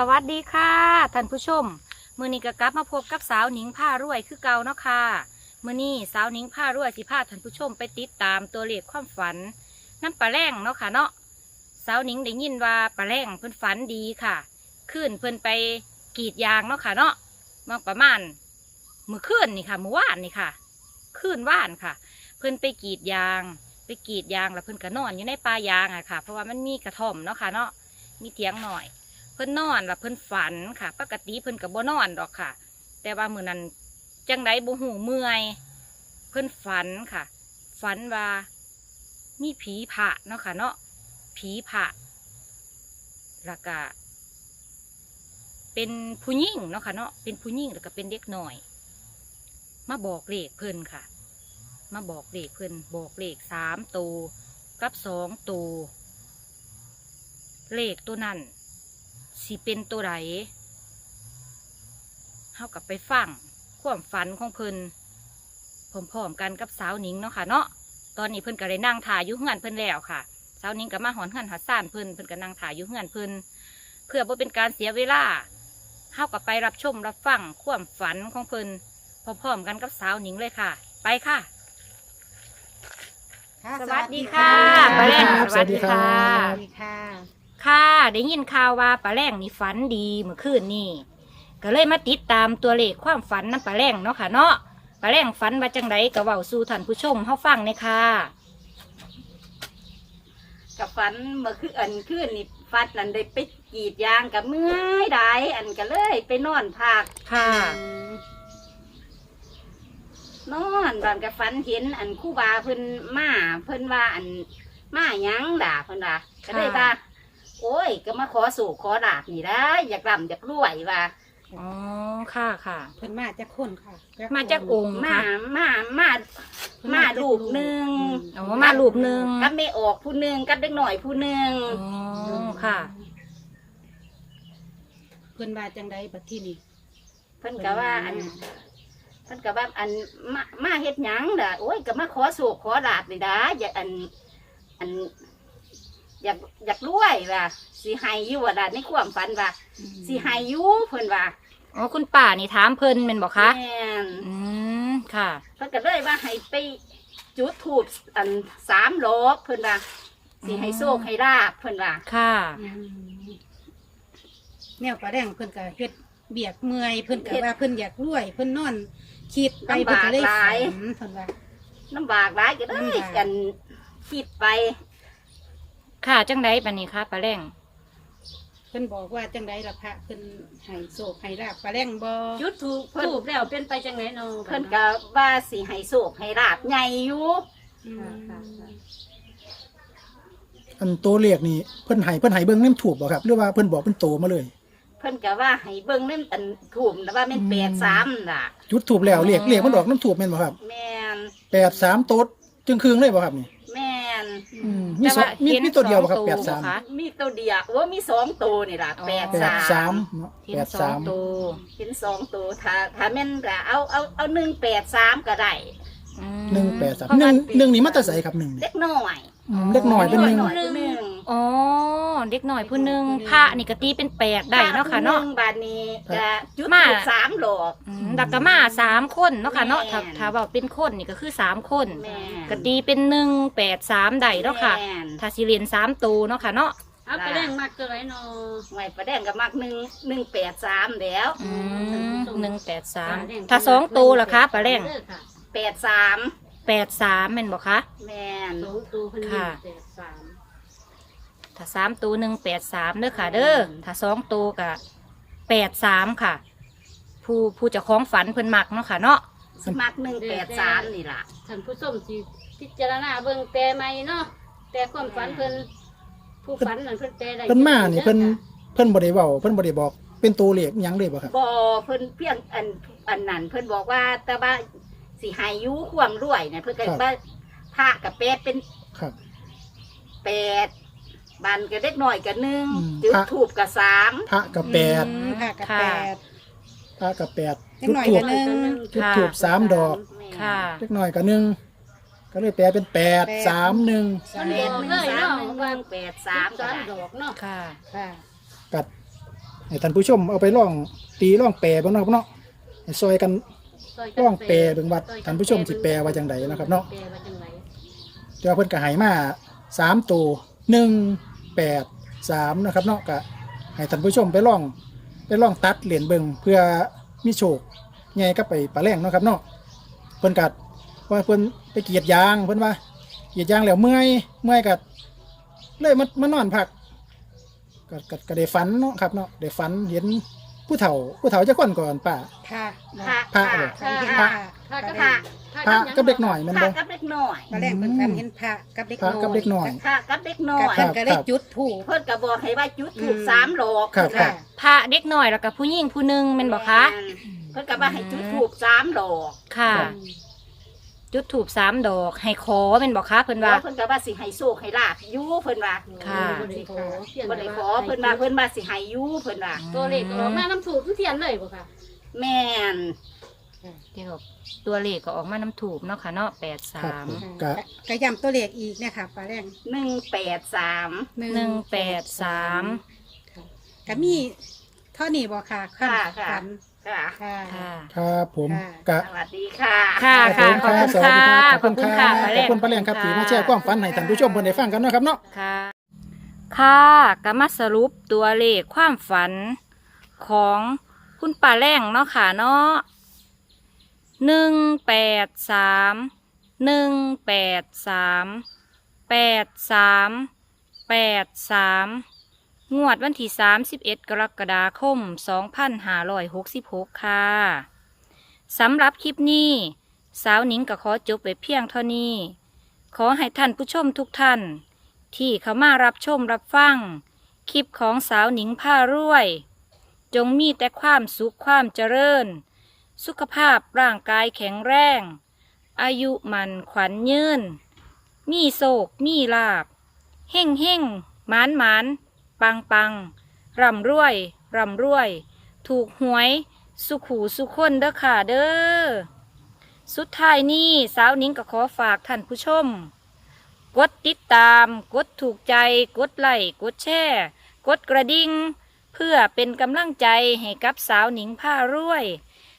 สวัสดีค่ะท่านผู้ชม มือนี้ก็กลับมาพบกับสาวหนิงผ้ารวยคือเก่าเนาะค่ะมือนี้สาวหนิงผ้ารวยสิพาท่านผู้ชมไปติดตามตัวเลขความฝันน้ำปลาแรงเนาะค่ะเนาะสาวหนิงได้ยินว่าปลาแรงเพิ่นฝันดีค่ะขึ้นเพิ่นไปกรีดยางเนาะค่ะเนาะมาประมาณมือขึ้นนี่ค่ะมือว่านนี่ค่ะขึ้นว่านค่ะ เพิ่นไปกรีดยาง ไปกรีดยางแล้วเพิ่นก็นอนอยู่ในป่ายางอะค่ะ เพราะว่ามันมีกระท่อมเนาะค่ะเนาะมีเตียงหน่อย พิ่นนอนล้วเพิ่นฝันค่ะ ปกติเพิ่นกับบ่นอนดอกค่ะ แต่ว่ามือนั้นจังไดบ่หูเมื่อย เพิ่นฝันค่ะ ฝันว่า มีผีผะเนาะค่ะ เนาะผีผะแล้วก็เป็นผู้หญิงเนาะค่ะเนาะเป็นผู้หญิงแล้วก็เป็นเด็กหน่อย มาบอกเลขเพิ่นค่ะ มาบอกเลขเพิ่นบอกเลขสามตัวกับสองตัวเลขตัวนั้น สิเป็นตัวไหนเฮากับไปฟังความฝันของเพิ่นพร้อมๆกันกับสาวหนิงเนาะค่ะเนาะตอนนี้เพิ่นก็เลยนั่งถ่ายอยู่เฮือนเพิ่นแล้วค่ะสาวหนิงก็มาหอนเฮือนหัดซ่านเพิ่นเพิ่นก็นั่งถ่ายอยู่เฮือนเพิ่นเพื่อบ่เป็นการเสียเวลาเฮากับไปรับชมรับฟังความฝันของเพิ่นพร้อมๆกันกับสาวหนิงเลยค่ะ ไปค่ะค่ะสวัสดีค่ะป้าแรงสวัสดีครับสวัสดีค่ะ ค่ะได้ยินข่าวว่าปลาแรงนี่ฝันดีเมื่อคืนนี่ก็เลยมาติดตามตัวเลขความฝันน้ำปลาแรงเนาะค่ะเนาะปลาแรงฝันว่าจังไดก็เว้าสู่ท่านผู้ชมเฮาฟังเลยค่ะกับฝันเมื่อคืนอันคืนนี่ฟัดนั่นได้ไปกรีดยางกับเมื่อยได้อันก็เลยไปนอนพักค่ะนอนตอนกับฝันเห็นอันคู่บาเพิ่นมาเพิ่นว่าอันมาหยังด่าเพิ่นว่าก็เลยว่า โอ้ย ก็มาขอสู่ขอดาบนี่ได้อยากร่ำอยากรวยว่าอ๋อค่ะค่ะเพิ่นมาจากคนค่ะมาจากองค์มาค่ะมามามาลูกหนึ่งอ๋อมารูปหนึ่งกับไม่ออกผู้หนึ่งกับเด็กหน่อยผู้หนึ่งอ๋อค่ะ เพิ่นว่าจังไดบัดที่นี่เพิ่นก็ว่าอันเพิ่นก็ว่าอันมามาเฮ็ดหยังล่ะโอ้ยก็มาขอสูกขอลาบนี่ดาอยากอัน อัน อยากอยากรวยว่าสิให้อยู่ว่าล่ะในความฝันว่าสิให้อยู่เพิ่นว่าอ๋อคุณป่านี่ถามเพิ่นแม่นบอกคะแม่นอืมค่ะ เพิ่นก็เลยว่าให้ไปจุดธูปอันสามโลกเพิ่นว่าสิให้โชคให้ลาบเพิ่นว่าค่ะ แนวปลาแดงเพิ่นก็เฮ็ดเบียกเมื่อยเพิ่นก็ว่าเพิ่นอยากรวยเพิ่นนอน คิดไปเพิ่นก็เลยฝันเพิ่นว่า ลำบากหลายก็เลลำยบาก กันคิดไป ค่ะจังไดปานนี้ค่ะปลาแรงเพิ่นบอกว่าจังไดล่ะพระเพิ่นให้โศกให้ลาบปลาแดงบ่จุดถูกเพิ่นถูกแล้วเป็นไปจังไหนเนาะเพิ่นก็ว่าสิให้โชคให้ลาบใหญ่อยู่อืมอันตัวเลขนี่เพิ่นให้เพิ่นให้เบิ่งน้ำถูกบ่ครับหรือว่าเพิ่นบอกเป็นโตมาเลย เพิ่นก็ว่าให้เบิ่งเล่มอันถูมแต่ว่าแม่นอืมแปดสามล่ะ จุดถูกแล้วเลขเลขมันออกน้ำถูกแม่นบ่ครับ แม่นแปดสามโต๊ดจึงครึ่งเลยบ่ครับนี่แม่น อืมมีสองมีเห็นมีตัวเดียวบ่ครับสองแปตัวดสามบ่คะ มีตัวเดียวว่ามีสองตัวนี่ล่ะอ๋อ แปดแปสาดมสามเนาะเห็นแปดสอสางมตัวเห็นสองตัวถ้าถ้าแม่นก็เอาเอาเอาหนึ่งแปดสามก็ได้อืมหนึ่งแปดสามเพระหนึ่งเป็หนึ่งนี่มันจะใส่ครับหนึ่งนี่เล็กน้อยอืมเล็กหน่อยเป็นหนึ่งหน่อยผู้หนึ่งอ๋ อเด็กหน่อยผู้หนึ่งพระนี่ก็ตีเป็นแปดได้เนาะค่ะเนาะผู้หงบาดนี้จะจุดมา ถูกสามดอก อืมดักกะมาสามคนเนาะค่ะเนาะแม่น ถ้าถ้าว่าเป็นคนนี่ก็คือสามคนแม่นก็ตีเป็นหนึ่งแปดสามได้เนาะค่ะแม่นถ้าสิเรียนสามตัวเนาะค่ะเนาะเอาไปแรงมากเกินไรเนาะไว้ประแดงก็มักหนึ่งหนึ่งแปดสามแล้วอืมหนึ่งแปดสามถ้าสองตัวล่ะคะปลาแรงแปดสามแปดสามเป็นบอกคะ แม่นสองตัวเพิ่นค่ะ แปดสาม ถ้าสามตัวหนึ่งแปดสามเด้อค่ะ เด้อถ้าสองตัวก็แปดสามค่ะ ผู้ผู้เจะคล้าของฝันเพิ่นมักเนาะค่ะเนาะสิมักหนึ่งแปดสามนี่ล่ะ ท่านผู้ชมสิพิจารณาเบิ่งแต่ใหม่เนาะแต่ความฝันเพิ่นผู้ฝันนั่นเพิ่นแต่ได้เพิ่นมานี่เพิ่นเพิ่นบ่ได้เว้าเพิ่นบ่ได้บอก เป็นตัวเลขหยังเลยบ่ครับบอเพิ่นเพียงอันอันนั้นเพิ่นบอกว่าแต่ว่าสิใหายุความรวยเนี่ยเพิ่นก็ครับ ว่าพระกับแปดเป็นครับ แปด บันกับเล็กน้อยกับหนึ่งอืม จุดพระถูกกับสามพระกับแปดอืมค่ะกับค่ะแปด พระกับแปดเล็กจุดหน่อยถูกักนหนึ่ง จุดถูกสามดอกค่ะ เล็กน้อยกับหนึ่งก็เลยแปลเป็นแปดสามหนึ่งมันบอกเลยเนาะว่าแปดสามสามก็ได้ดอกเนาะค่ะ ค่ะ กัดให้ท่านผู้ชมเอาไปลองตีลองแปลเบ้างเนาะครับเนาะให้ซอยกันซยลองแปลเบิ่งว่าท่านผู้ชมสิแปลว่าจังใดนะครับเนาะแปลว่าจังไดแต่ว่าเพิ่นก็ให้มาสามตัวหนึ่ง แปดสามนะครับเนาะก็ให้ท่านผู้ชมไปลองไปลองตัดเหรียญเบิงเพื่อมีโชคใหญ่ก็ไปปลาแรงเนาะครับเนาะเพิ่นกัดว่าเพิ่นไปกรีดยางเพิ่นว่ากรีดยางแล้วเมื่อยเมื่อยกัดเลยมามานอนพักก็ก็ก็ได้ฝันเนาะครับเนาะได้ฝันเห็นผู้เฒ่าผู้เฒ่าจะคนก่อนป่า ค่ะ พระพระเหรอฝันเห็นพระพระ พระปลากับแรง พระกับเด็กหน่อยแมันพระบ่กับเด็กน้อยปลาแรงเพิ่นฝันเห็นพระกับเด็กพระกับเด็กน้อย พระกับเด็กน้อกับยเพิ่นก็ได้จุดถูก เพิ่นก็บอกให้ว่าจุดถูกอืม สามดอกครับครับ พระเด็กน้อยแล้วก็ผู้หญิงผู้หนึงแม่นบ่คะ เพิ่นก็ว่าให้จุดถูกสามดอกค่ะ จุดถูกสามดอกให้ขอแม่นบ่คะเพิ่นว่าเพิ่นก็ว่าสิให้โชคให้ลาภอยู่เพิ่นว่าค่ะ บ่ได้ขอเขียนบ่ได้ขอเพิ่นว่าเพิ่นว่าสิให้อยู่เพิ่นว่าตัวเลขออกมาน้ำถูกทุกเทียนเลยบ่ค่ะ แม่น เดี๋ยวตัวเลขก็ออกมาน้ำถูกเนาะค่ะเนาะแปดครับสามผมก็ก็ย้ำตัวเลขอีกนะคะปลาแรงหนึ่งแปดสามหนึ่งแปดสามก็มีเท่านี้บ่ค่ะค่ะฝัค่ะนค่ะค่ะค่ะ ครับผมค่ะ กะ สวัสดีค่ะ ค่ะครับค่ะผมขอบคุณรับค่ะขอบคุณค่ะ ขอบคุณค่ะขอบคุณป้าแรงครับที่มาแชร์ความฝันให้ท่านผู้ชมเพิ่นได้ฟังกันเนาะครับเนาะ ค่ะค่ะก็มาสรุปตัวเลขความฝันของคุณป่าแรงเนาะค่ะเนาะ หนึ่งแปดสามหนึ่งแปดสามแปดสามแปดสามงวดวันที่สามสิบเอ็ดกรกฎาคมสองพันห้าร้อยหกสิบหกค่ะสำหรับคลิปนี้สาวหนิงก็ขอจบไปเพียงเท่านี้ ขอให้ท่านผู้ชมทุกท่าน ที่เข้ามารับชมรับฟัง คลิปของสาวหนิงผ้ารวย จงมีแต่ความสุขความเจริญ สุขภาพร่างกายแข็งแรง อายุมันขวัญยืน มีโศกมีลาบ เฮ่งเฮ่งหมานหมานปังปังร่ำรวยร่ำรวย ถูกหวย สุขหูสุขคนเด้อค่ะเด้อ สุดท้ายนี้สาวนิงก็ขอฝากท่านผู้ชม กดติดตาม กดถูกใจ กดไลค์กดแชร์ กดกระดิ่ง เพื่อเป็นกำลังใจให้กับสาวหนิงผ้ารวย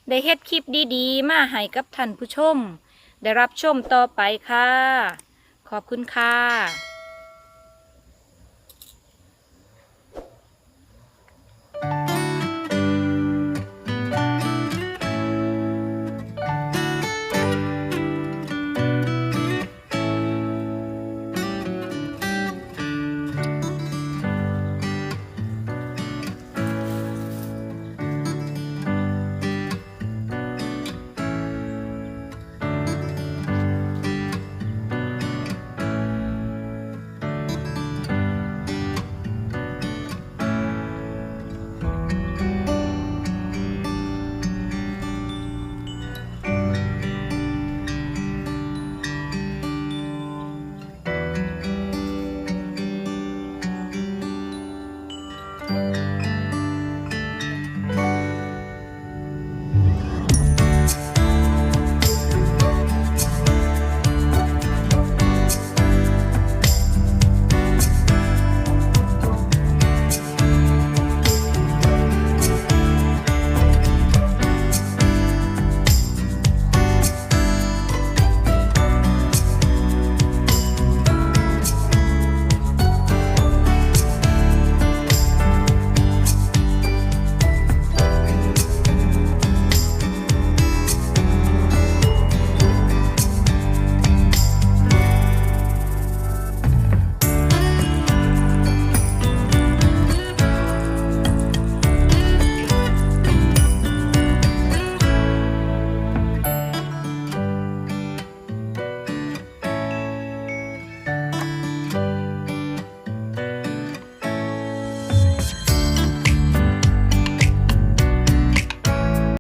ได้เฮ็ดคลิปดีๆ มาให้กับท่านผู้ชม ได้รับชมต่อไปค่ะ ขอบคุณค่ะ